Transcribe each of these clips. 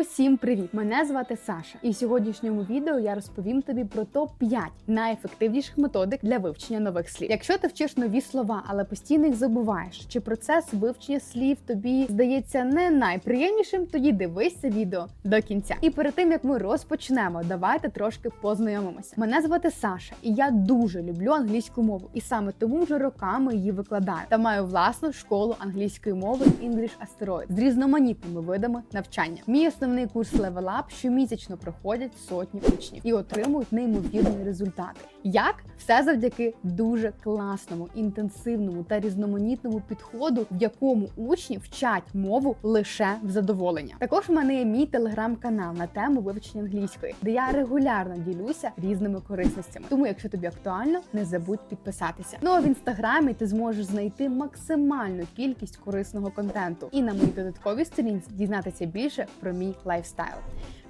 Усім привіт! Мене звати Саша, і в сьогоднішньому відео я розповім тобі про топ 5 найефективніших методик для вивчення нових слів. Якщо ти вчиш нові слова, але постійно їх забуваєш, чи процес вивчення слів тобі здається не найприємнішим, тоді дивись це відео до кінця. І перед тим як ми розпочнемо, давайте трошки познайомимося. Мене звати Саша, і я дуже люблю англійську мову, і саме тому вже роками її викладаю та маю власну школу англійської мови English Asteroid з різноманітними видами навчання. Мій основний курс Level Up щомісячно проходять сотні учнів і отримують неймовірні результати. Як все завдяки дуже класному, інтенсивному та різноманітному підходу, в якому учні вчать мову лише в задоволення. Також в мене є мій телеграм-канал на тему вивчення англійської, де я регулярно ділюся різними корисностями. Тому, якщо тобі актуально, не забудь підписатися. Ну а в інстаграмі ти зможеш знайти максимальну кількість корисного контенту і на моїй додатковій сторінці дізнатися більше про мій лайфстайл.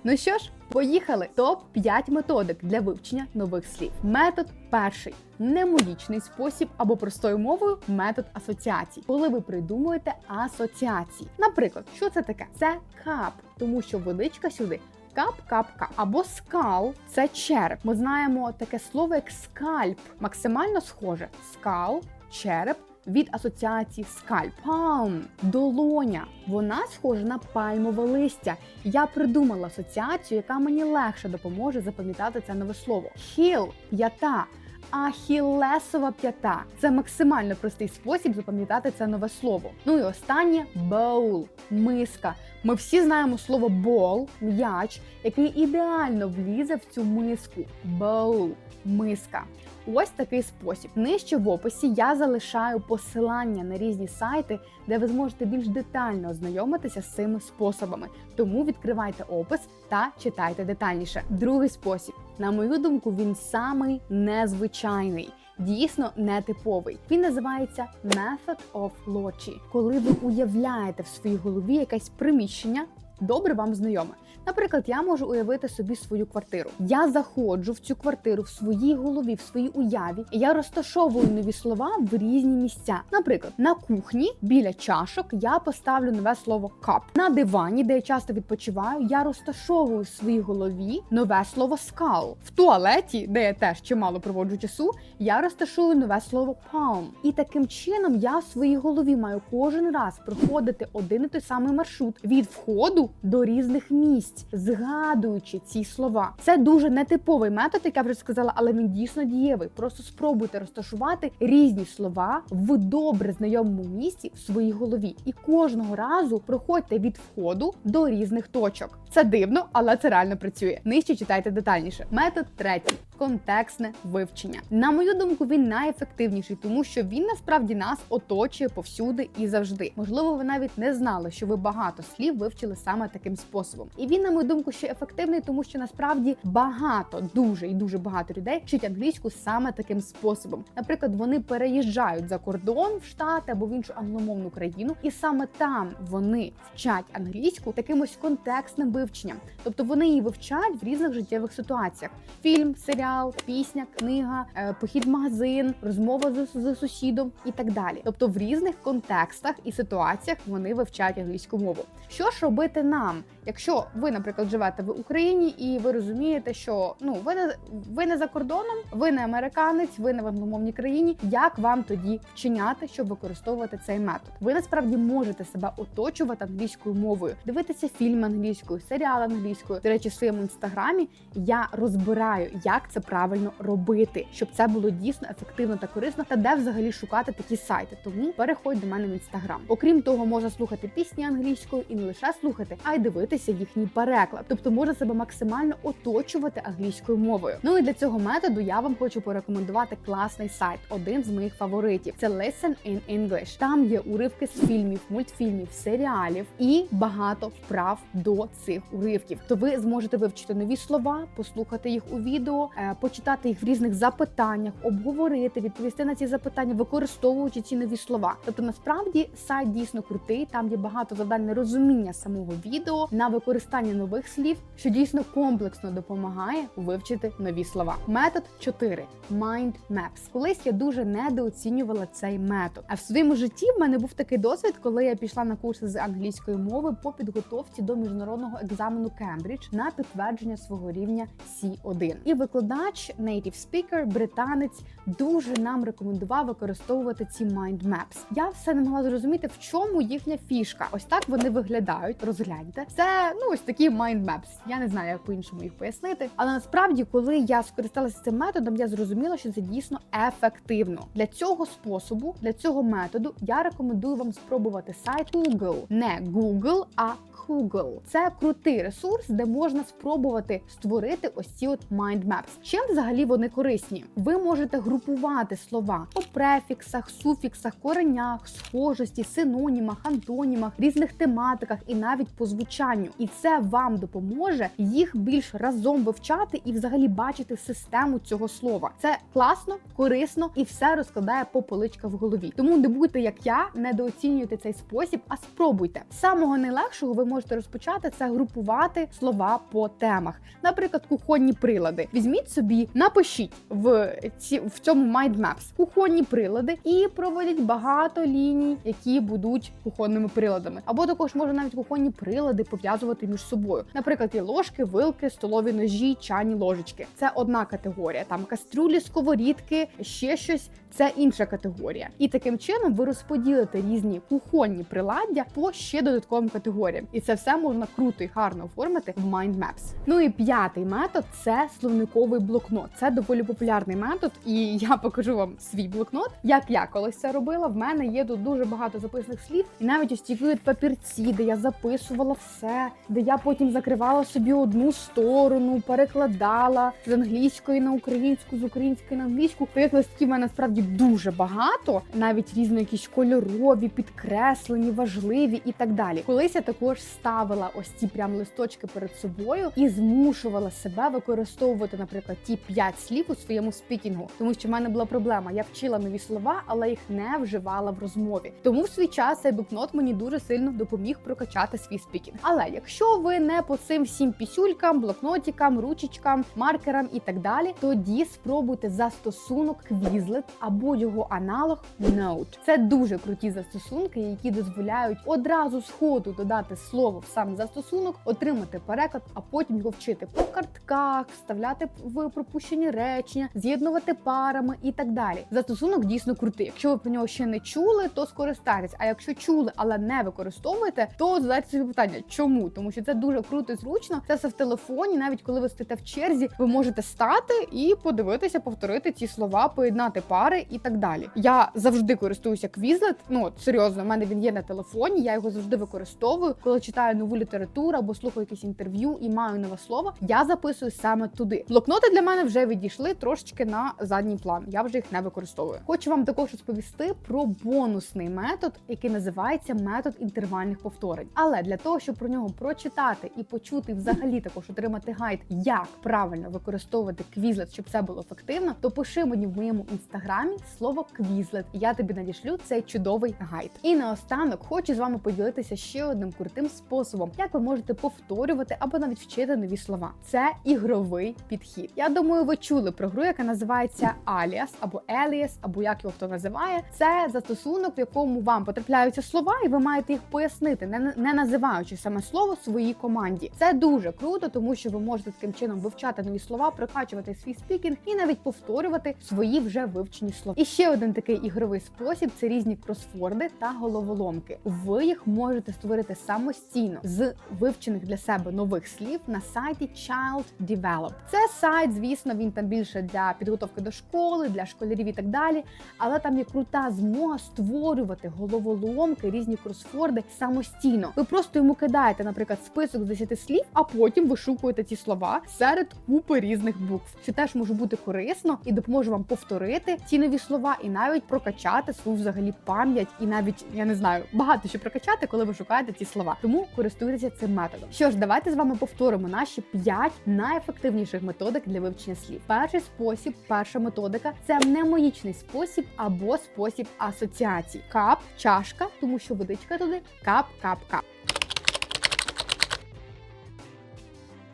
Ну що ж, поїхали! Топ 5 методик для вивчення нових слів. Метод перший немолічний спосіб або простою мовою метод асоціацій, коли ви придумуєте асоціації. Наприклад, що це таке? Це кап, тому що величка сюди. Кап, кап, кап. або скал це череп. Ми знаємо таке слово як скальп, максимально схоже. Скал, череп від асоціації скальп. Palm – долоня. Вона схожа на пальмове листя. Я придумала асоціацію, яка мені легше допоможе запам'ятати це нове слово. Heel – п'ята. Ахілесова п'ята це максимально простий спосіб запам'ятати це нове слово. Ну і останнє боул миска. Ми всі знаємо слово бол, м'яч, який ідеально влізе в цю миску. Боул миска. Ось такий спосіб. Нижче в описі я залишаю посилання на різні сайти, де ви зможете більш детально ознайомитися з цими способами. Тому відкривайте опис та читайте детальніше. Другий спосіб, на мою думку, він самий незвичайний. Дійсно нетиповий. Він називається Method of Lochi. Коли ви уявляєте в своїй голові якесь приміщення, добре вам знайоме. Наприклад, я можу уявити собі свою квартиру. Я заходжу в цю квартиру в своїй голові, в своїй уяві, і я розташовую нові слова в різні місця. Наприклад, на кухні біля чашок я поставлю нове слово cup. На дивані, де я часто відпочиваю, я розташовую в своїй голові нове слово skull. В туалеті, де я теж чимало проводжу часу, я розташую нове слово palm. І таким чином я в своїй голові маю кожен раз проходити один і той самий маршрут від входу до різних місць, згадуючи ці слова. Це дуже нетиповий метод, як я вже сказала, але він дійсно дієвий. Просто спробуйте розташувати різні слова в добре знайомому місці в своїй голові. І кожного разу проходьте від входу до різних точок. Це дивно, але це реально працює. Нижче читайте детальніше. Метод третій контекстне вивчення. На мою думку, він найефективніший, тому що він насправді нас оточує повсюди і завжди. Можливо, ви навіть не знали, що ви багато слів вивчили саме таким способом. І він, на мою думку, ще ефективний, тому що насправді багато, дуже і дуже багато людей вчить англійську саме таким способом. Наприклад, вони переїжджають за кордон в штати або в іншу англомовну країну, і саме там вони вчать англійську таким ось контекстним вивченням. Тобто вони її вивчають в різних життєвих ситуаціях: фільм, серіал, пісня, книга, е, похід в магазин, розмова з, з сусідом і так далі. Тобто в різних контекстах і ситуаціях вони вивчають англійську мову. Що ж робити нам, якщо ви, наприклад, живете в Україні і ви розумієте, що ну ви не ви не за кордоном, ви не американець, ви не в англомовній країні. Як вам тоді вчиняти, щоб використовувати цей метод? Ви насправді можете себе оточувати англійською мовою, дивитися фільми англійською, серіали англійською. До речі, в своєму інстаграмі я розбираю, як це правильно робити, щоб це було дійсно ефективно та корисно, та де взагалі шукати такі сайти. Тому переходь до мене в інстаграм. Окрім того, можна слухати пісні англійською і не лише слухати, а й дивитися їхній переклад. Тобто можна себе максимально оточувати англійською мовою. Ну і для цього методу я вам хочу порекомендувати класний сайт, один з моїх фаворитів. Це Listen in English. Там є уривки з фільмів, мультфільмів, серіалів і багато вправ до цих уривків. То ви зможете вивчити нові слова, послухати їх у відео, е, почитати їх в різних запитаннях, обговорити, відповісти на ці запитання, використовуючи ці нові слова. Тобто, насправді сайт дійсно крутий. Там є багато завдань на розуміння самого відео, на використання нових слів, що дійсно комплексно допомагає вивчити нові слова. Метод 4. Mind Maps. Колись я дуже недооцінювала цей метод. А в своєму житті в мене був такий досвід, коли я пішла на курси з англійської мови по підготовці до міжнародного екзамену Кембридж на підтвердження свого рівня C1. І викладач, native speaker, британець, дуже нам рекомендував використовувати ці mind maps. Я все не могла зрозуміти, в чому їхня фішка. Ось так вони виглядають. Розгляньте. Це ну ось такі mind maps. Я не знаю, як по-іншому їх пояснити. Але насправді, коли я скористалася цим методом, я зрозуміла, що це дійсно ефективно. Для цього способу, для цього методу, я рекомендую вам спробувати сайт Google. Не Google, а Google. Це крутий ресурс, де можна спробувати створити ось ці от mind maps. Чим взагалі вони корисні? Ви можете групувати слова по префіксах, суфіксах, коренях, схожості, синонімах, антонімах, різних тематиках і навіть по звучанню. І це вам допоможе їх більш разом вивчати і взагалі бачити систему цього слова. Це класно, корисно і все розкладає по поличках в голові. Тому не будьте як я, недооцінюйте цей спосіб, а спробуйте. Самого найлегшого ви можете розпочати це групувати слова по темах. Наприклад, кухонні прилади. Візьміть собі, напишіть в ці в цьому Mind Maps кухонні прилади і проводять багато ліній, які будуть кухонними приладами. Або також можна навіть кухонні прилади пов'язувати між собою. Наприклад, є ложки, вилки, столові ножі, чайні ложечки. Це одна категорія. Там кастрюлі, сковорідки, ще щось. Це інша категорія. І таким чином ви розподілите різні кухонні приладдя по ще додатковим категоріям. І це все можна круто і гарно оформити в Mind Maps. Ну і п'ятий метод це словниковий блокнот. Це доволі популярний метод, і я покажу вам свій блокнот. Як я колись це робила. В мене є тут дуже багато записаних слів, і навіть ось от папірці, де я записувала все, де я потім закривала собі одну сторону, перекладала з англійської на українську, з української на англійську. Таких листків мене справді дуже багато, навіть різні якісь кольорові, підкреслені, важливі і так далі. Колись я також ставила ось ці прям листочки перед собою і змушувала себе використовувати, наприклад, ті п'ять слів у своєму спікінгу, тому що в мене була проблема. Я вчила нові слова, але їх не вживала в розмові. Тому в свій час цей блокнот мені дуже сильно допоміг прокачати свій спікінг. Але якщо ви не по цим всім пісюлькам, блокнотикам, ручечкам, маркерам і так далі, тоді спробуйте застосунок Quizlet або його аналог Note. Це дуже круті застосунки, які дозволяють одразу з ходу додати слово в сам застосунок, отримати переклад, а потім його вчити по картках, вставляти в пропущені речення, з'єднувати парами і так далі. Застосунок дійсно крутий. Якщо ви про нього ще не чули, то скористайтесь. А якщо чули, але не використовуєте, то задайте собі питання, чому? Тому що це дуже круто і зручно. Це все в телефоні. Навіть коли ви стоїте в черзі, ви можете стати і подивитися, повторити ці слова, поєднати пари і так далі. Я завжди користуюся Quizlet, Ну от, серйозно, в мене він є на телефоні. Я його завжди використовую, коли читаю нову літературу або слухаю якісь інтерв'ю і маю нове слово. Я записую саме туди. Блокноти для мене вже відійшли трошечки на задній план. Я вже їх не використовую. Хочу вам також розповісти про бонусний метод, який називається метод інтервальних повторень. Але для того, щоб про нього прочитати і почути, взагалі також отримати гайд, як правильно використовувати Quizlet, щоб це було ефективно, то пиши мені в моєму інстаграмі слово Quizlet, і я тобі надішлю цей чудовий гайд. І наостанок хочу з вами поділитися ще одним крутим способом, як ви можете повторювати або навіть вчити нові слова. Це ігровий підхід. Я думаю, ви чули про гру, яка називається Alias або Alias, або як його хто називає. Це застосунок, в якому вам потрапляються слова, і ви маєте їх пояснити, не, не називаючи саме слово своїй команді. Це дуже круто, тому що ви можете таким чином вивчати нові слова, прокачувати свій спікінг і навіть повторювати свої вже вивчені слова. І ще один такий ігровий спосіб це різні кросфорди та головоломки. Ви їх можете створити самостійно з вивчених для себе нових слів на сайті Child Develop. Це сайт, звісно, він там більше для підготовки до школи, для школярів і так далі. Але там є крута змога створювати головоломки, різні кросфорди самостійно. Ви просто йому кидаєте, наприклад, список з 10 слів, а потім вишукуєте ці слова серед купи різних букв, що теж може бути корисно і допоможе вам повторити ці нові слова, і навіть прокачати свою взагалі пам'ять, і навіть я не знаю багато що прокачати, коли ви шукаєте ці слова. Тому користуйтеся цим методом. Що ж, давайте з вами повторимо наші 5 найефективніших методик для вивчення слів. Перший спосіб, перша методика це мнемоїчний спосіб або спосіб асоціацій. Кап, чашка, тому що водичка туди кап,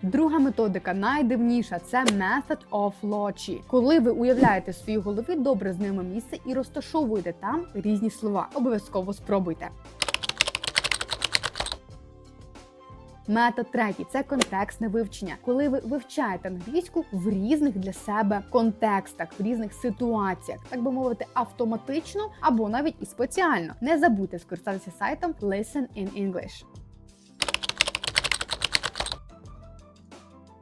Друга методика найдивніша це method of loci. Коли ви уявляєте в своїй голові добре знайоме місце і розташовуєте там різні слова. Обов'язково спробуйте. Метод третій це контекстне вивчення, коли ви вивчаєте англійську в різних для себе контекстах, в різних ситуаціях, так би мовити, автоматично або навіть і спеціально. Не забудьте скористатися сайтом Listen in English.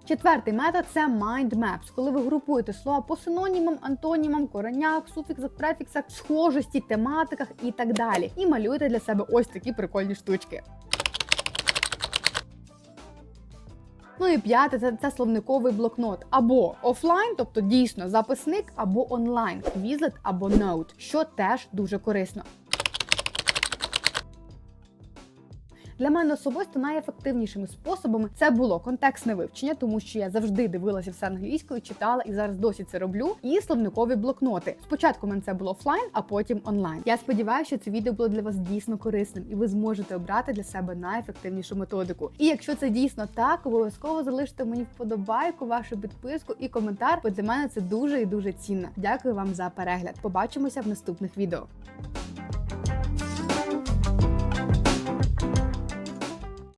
Четвертий метод це mind maps, коли ви групуєте слова по синонімам, антонімам, коренях, суфіксах, префіксах, схожості, тематиках і так далі. І малюєте для себе ось такі прикольні штучки. Ну і п'яте це, це словниковий блокнот або офлайн, тобто дійсно записник, або онлайн, квізлет або ноут, що теж дуже корисно. Для мене особисто найефективнішими способами це було контекстне вивчення, тому що я завжди дивилася все англійською, читала і зараз досі це роблю. І словникові блокноти. Спочатку в мене це було офлайн, а потім онлайн. Я сподіваюся, що це відео було для вас дійсно корисним, і ви зможете обрати для себе найефективнішу методику. І якщо це дійсно так, обов'язково залиште мені вподобайку, вашу підписку і коментар, бо для мене це дуже і дуже цінно. Дякую вам за перегляд. Побачимося в наступних відео.